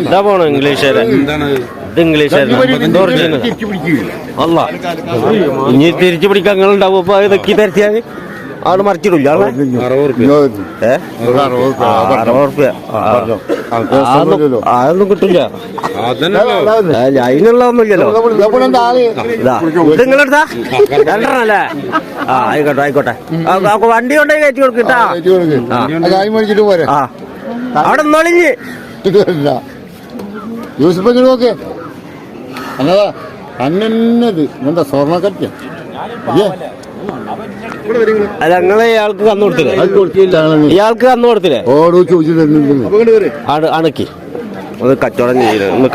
ഇതാ പോണു ഇത് ഇംഗ്ലീഷുകാരൻ ഇത് ഒറിജിനൽ അല്ല ഇനി തിരിച്ചു പിടിക്കാൻ നിങ്ങൾ ഉണ്ടാവും അപ്പൊ ഇതൊക്കെ തരത്തിയാൽ ആൾ മറിച്ചിടില്ല. അതൊന്നും കിട്ടില്ല. അതന്നല്ലോ അതിനുള്ളതൊന്നുമില്ലല്ലോ ഇതാ. നിങ്ങളെടുത്താ ആ ആയിക്കോട്ടെ ആയിക്കോട്ടെ. വണ്ടി കൊണ്ടേ കയറ്റി കൊടുക്കട്ടാ അവിടെ നൊളിഞ്ഞ് യൂസഫ് ഇങ്ങനെ നോക്ക് അന്നതാ അന്നത് എന്താ സ്വർണക്കറ്റ? അല്ല? നിങ്ങളെ ഇയാൾക്ക് കന്നു കൊടുത്തില്ലേ? ഇയാൾക്ക് കന്നു കൊടുത്തില്ലേ? ഓടോ ചോദിച്ചിട്ട് അണക്കി ഒന്ന് കച്ചവടം ചെയ്യുന്നത് ഒന്ന്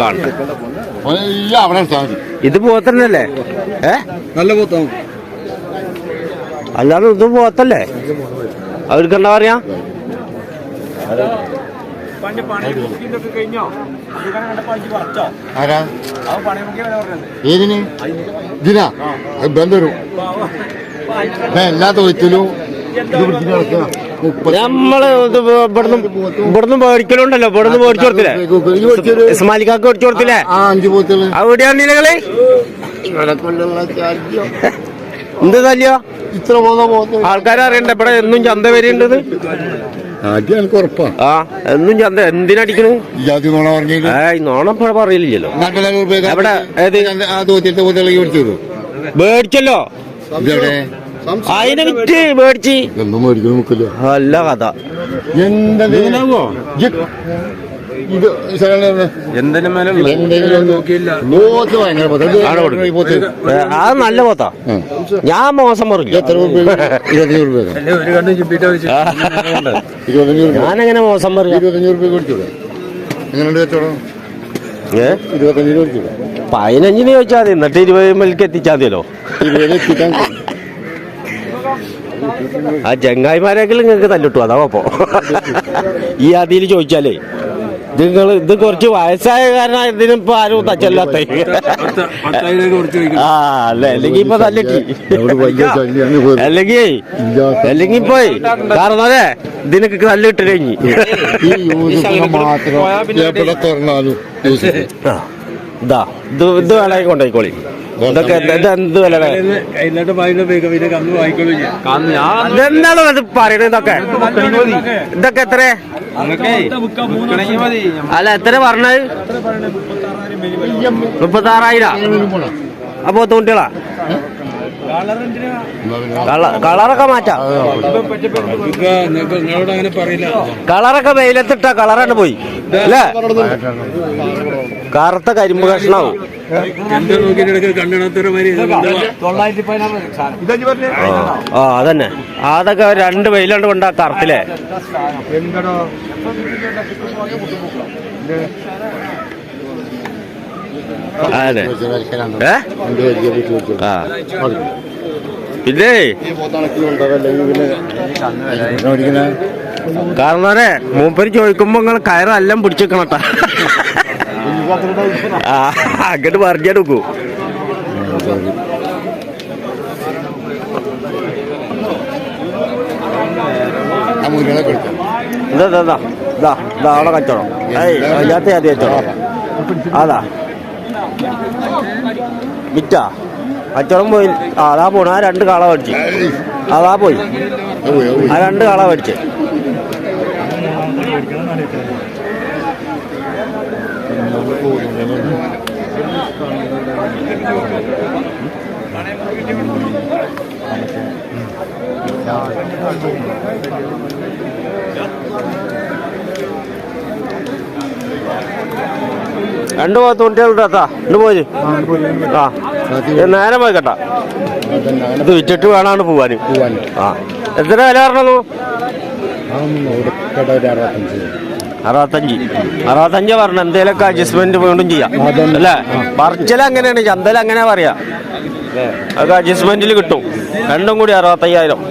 മതി. ഇത് പോത്തന്നല്ലേ? ഏ? നല്ല പോത്താണ് അല്ലാതെ ഇത് പോത്തല്ലേ? അവർക്ക് എന്താ പറയാ? ആരാ? ഏതിന്? ഇതിനാ അത് ഞാൻ എല്ലാ നമ്മൾ ഇവിടുന്ന് ഇവിടുന്ന് മേടിക്കലുണ്ടല്ലോ. ഇവിടുന്ന് മേടിച്ചു കൊടുത്തില്ലേ? സ്മാലിക്കാക്ക് ഇസ്മാലിക്കാക്ക് മേടിച്ചു കൊടുത്തില്ലേ? ആ അഞ്ച് പോത്തുകൾ അവിടെയാണ് നിലകൾ? എന്ത് തല്ലിയോ ഇത്ര ആൾക്കാരെ അറിയണ്ട ഇവിടെ എന്നും ചന്ത വരെയുണ്ടത്. ആ എന്നും ചന്ത എന്തിനടിക്കണ് ജാതി നോണ പറഞ്ഞില്ല? ഏയ് നോണപ്പഴ പറയില്ലല്ലോ എവിടെ? ഏത്? ആ തോറ്റത്തെ പോത്തുകളെ മേടിച്ചത് മേടിച്ചല്ലോ. അതിനെ വിറ്റ് മേടിച്ച്. അല്ല കഥ. എന്താ ഇത് എന്തെങ്കിലും പോത്ത് ഭയങ്കര പോത്ത്. അത് നല്ല പോത്താ. ഞാൻ മോശം പറഞ്ഞു എത്ര രൂപ? ഇരുപത്തഞ്ഞൂറ് രൂപ ഒരു കണ്ണും ചുപ്പിട്ട് ഇരുപത്തഞ്ഞൂറ് രൂപ. ഞാനെങ്ങനെ മോശം പറഞ്ഞു ഇരുപത്തഞ്ഞൂറ് രൂപ എങ്ങനെയുണ്ട് കച്ചവടം? പതിനഞ്ചിന് ചോദിച്ചാൽ മതി. എന്നിട്ട് ഇരുപത് മണിക്ക് എത്തിച്ചാൽ മതിയല്ലോ. ആ ചങ്ങായിമാരെങ്കിലും നിങ്ങൾക്ക് തല്ലിട്ടു. അതാ അപ്പോ ഈ അതിൽ ചോദിച്ചാലേ നിങ്ങൾ ഇത് കുറച്ച് വയസ്സായ കാരണം ഇതിനിപ്പോ ആരും തച്ചല്ലാത്ത. ആ അല്ല? അല്ലെങ്കിൽ ഇപ്പൊ തല്ലിട്ടി അല്ലെങ്കി അല്ലെങ്കി. അല്ലെങ്കിൽ അല്ലെങ്കിൽ പോയി കാരണം അതെ ഇതിനൊക്കെ തല്ലിട്ട് കഴിഞ്ഞി. മാത്രം ഇതാ ഇത് ഇത് വേണമെങ്കിൽ കൊണ്ടുപോയിക്കോളി. ഇതൊക്കെ എന്ത് വില ഇതെന്താണ് ഇത് പറയണത് ഇതൊക്കെ? ഇതൊക്കെ എത്ര അല്ല എത്ര പറഞ്ഞത്? മുപ്പത്തി ആറായിരം അപ്പൊ കുട്ടികളാ? കള- കളറൊക്കെ മാറ്റാം. കളറൊക്കെ വെയിലത്തിട്ട കളറാണ് പോയി. അല്ലേ? കറുത്ത കരിമ്പ് കഷ്ണാവും. ആ അതന്നെ. അതൊക്കെ രണ്ട് വെയിലുണ്ട് കൊണ്ടാ കറുത്തില്ലേ അതെ. ആ. ഇതേ. കാരണം അതെ മൂപ്പര് ചോദിക്കുമ്പോ നിങ്ങൾ കയറെല്ലാം പിടിച്ചേക്കണട്ടാ. അങ്ങോട്ട് പറഞ്ഞെടുക്കൂ ഇതാ ഇതാ ഇതാ ഇതാ ഇതാ അവിടെ കച്ചവടം. ഏയ് അതിനകത്ത് അത് കച്ചവടം. അതാ. വിറ്റാ. കച്ചവടം പോയി. അതാ പോണു. ആ രണ്ട് കാള മേടിച്ച്. അതാ പോയി. ആ രണ്ട് കാള മേടിച്ച്. രണ്ട് ഭാഗത്ത് കുട്ടികളുണ്ട് കേട്ടാ ഇന്ന് പോയി ആ. നേരെ പോയി കേട്ടാ. ഇത് വിറ്റിട്ട് വേണാണ് പോവാനും. ആ. എത്ര വില പറഞ്ഞതു? അറുപത്തഞ്ച്. അറുപത്തഞ്ച് പറഞ്ഞ എന്തേലൊക്കെ അഡ്ജസ്റ്റ്മെന്റ് വീണ്ടും ചെയ്യാം. അല്ലേ? പറിച്ചൽ അങ്ങനെയാണ് ചന്തയിൽ അങ്ങനെ പറയാ. അതൊക്കെ അഡ്ജസ്റ്റ്മെന്റിൽ കിട്ടും. രണ്ടും കൂടി അറുപത്തയ്യായിരം.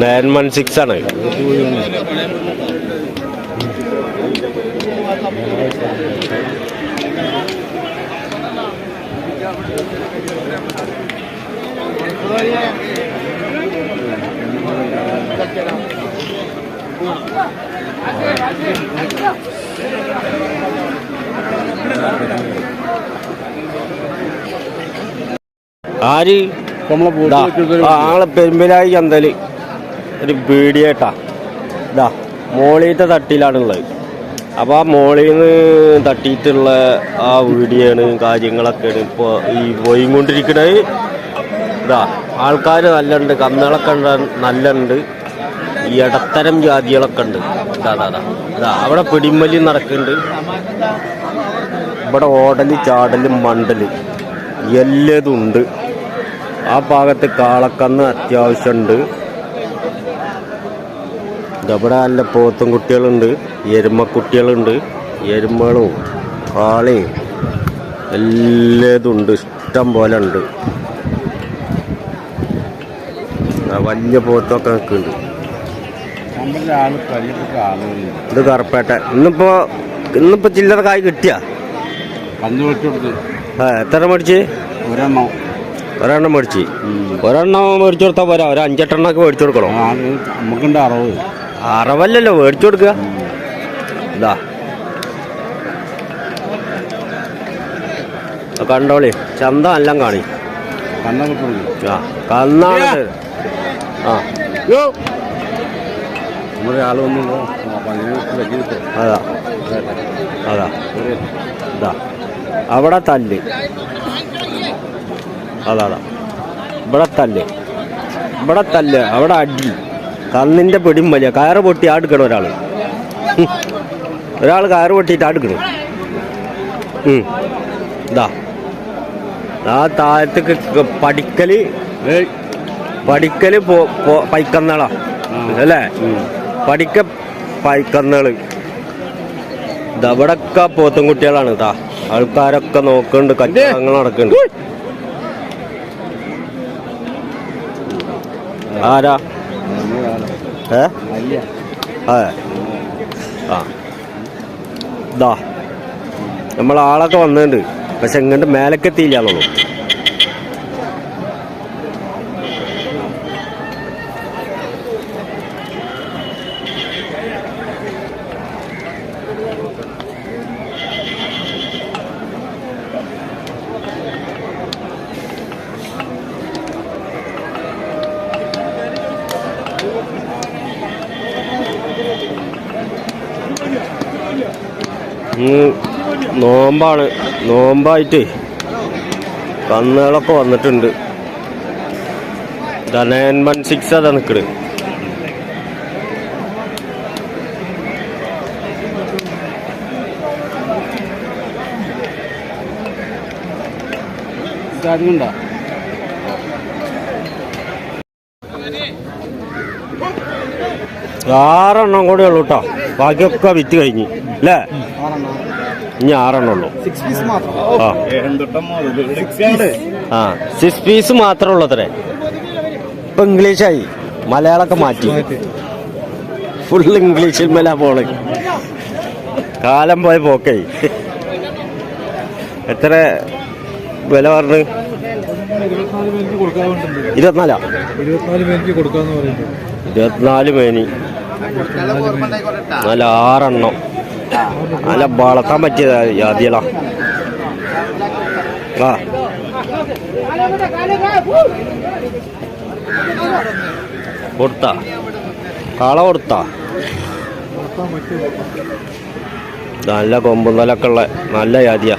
നയൻ വൺ സിക്സ് ആണ്. ആര്? നമ്മളെ ആളെ പെരുമ്പലായി ചന്തൽ ഒരു പീടിയേട്ടാ ഇതാ മോളീത്തെ തട്ടിയിലാണുള്ളത് അപ്പോൾ ആ മോളിൽ നിന്ന് തട്ടിയിട്ടുള്ള ആ വീഡിയോയാണ് കാര്യങ്ങളൊക്കെയാണ് ഇപ്പോൾ ഈ പോയിക്കൊണ്ടിരിക്കുന്നത് ഇതാ ആൾക്കാർ നല്ലുണ്ട് കന്നുകളൊക്കെ ഉണ്ട് നല്ലുണ്ട്. ഈ ഇടത്തരം ജാതികളൊക്കെ ഉണ്ട്. ഇതാ അതാ. ഇതാ. അവിടെ പിടിമലി നടക്കുന്നുണ്ട് ഇവിടെ ഓടൽ ചാടൽ മണ്ടൽ എല്ലതും ഉണ്ട്. ആ ഭാഗത്ത് കാളക്കന്ന് അത്യാവശ്യമുണ്ട് ഇവിടെ നല്ല പോത്തും കുട്ടികളുണ്ട് എരുമക്കുട്ടികളുണ്ട് എരുമകളും കാളയും എല്ലതും ഉണ്ട് ഇഷ്ടം പോലെ ഉണ്ട്. വലിയ പോത്തൊക്കെ നിൽക്കുന്നുണ്ട്. ഇത് കറുപ്പേട്ട. ഇന്നിപ്പോ ഇന്നിപ്പോ ചില്ലറ കായ് കിട്ടിയ? എത്ര മേടിച്ച്? ഒരെണ്ണം. ഒരെണ്ണം മേടിച്ച്. ഒരെണ്ണം മേടിച്ചു കൊടുത്താൽ പോരാ. ഒരു അഞ്ചെട്ടെണ്ണൊക്കെ മേടിച്ചു കൊടുക്കണോ? നമുക്കുണ്ട് അറുപത്. അറവല്ലല്ലോ മേടിച്ചു കൊടുക്കുക ഇതാ. കണ്ടോളി. ചന്ത എല്ലാം കാണി. ആ കന്നാണ്. ആ നമ്മുടെ വന്നുണ്ടോ അതാ. അതാ. ഇതാ. അവിടെ തല്ല്. അതാ അതാ. ഇവിടെ തല്ല്. ഇവിടെ തല്ല്. അവിടെ അടി. കന്നിന്റെ പിടിയും വലിയ. കയറ് പൊട്ടി ആടുക്കണം ഒരാൾ ഒരാൾ കയറ് പൊട്ടിയിട്ട് ആടുക്കണം. ഇതാ. ആ താഴത്തേക്ക് ക- പഠിക്കൽ പൈക്കന്നളാ. അല്ലേ? പഠിക്ക പൈക്കന്നൾ. ഇതവിടൊക്കെ പോത്തും കുട്ടികളാണ് താ ആൾക്കാരൊക്കെ നോക്കുന്നുണ്ട് കച്ചവടങ്ങൾ നടക്കുന്നുണ്ട് ആരാ? ഏ? അതെ ആ. ഇതാ ആളൊക്കെ വന്നിട്ടുണ്ട് പക്ഷെ ഇങ്ങോട്ട് മേലൊക്കെ എത്തിയില്ലാന്നുള്ളൂ നോമ്പാണ്. നോമ്പായിട്ട് കന്നുകളൊക്കെ വന്നിട്ടുണ്ട്. നയൻ വൺ സിക്സ് അതാ നിൽക്കണ് ആറെണ്ണം കൂടെ ഉള്ളൂ കേട്ടോ ബാക്കിയൊക്കെ വിറ്റ് കഴിഞ്ഞു. അല്ലേ ഇനി ആറെണ്ണം ഉള്ളൂ. ആ. ആ. സിക്സ് പീസ് മാത്രമേ ഉള്ളത്രേ. ഇപ്പൊ ഇംഗ്ലീഷായി. മലയാളമൊക്കെ മാറ്റി. ഫുൾ ഇംഗ്ലീഷിൽ മേല പോണ്. കാലം പോയ പോക്കേ. എത്ര വില പറഞ്ഞു? ഇരുപത്തിനാല് ഇരുപത്തിനാലാ? കൊടുക്കാന്ന് പറയുന്നത് ഇരുപത്തിനാല് മേനി. നല്ല ആറെണ്ണം. നല്ല വളർത്താൻ പറ്റിയത് ജാതികളാ. കൊടുത്ത. കള കൊടുത്ത. നല്ല കൊമ്പുന്നലൊക്കെ ഉള്ള നല്ല ജാതിയാ.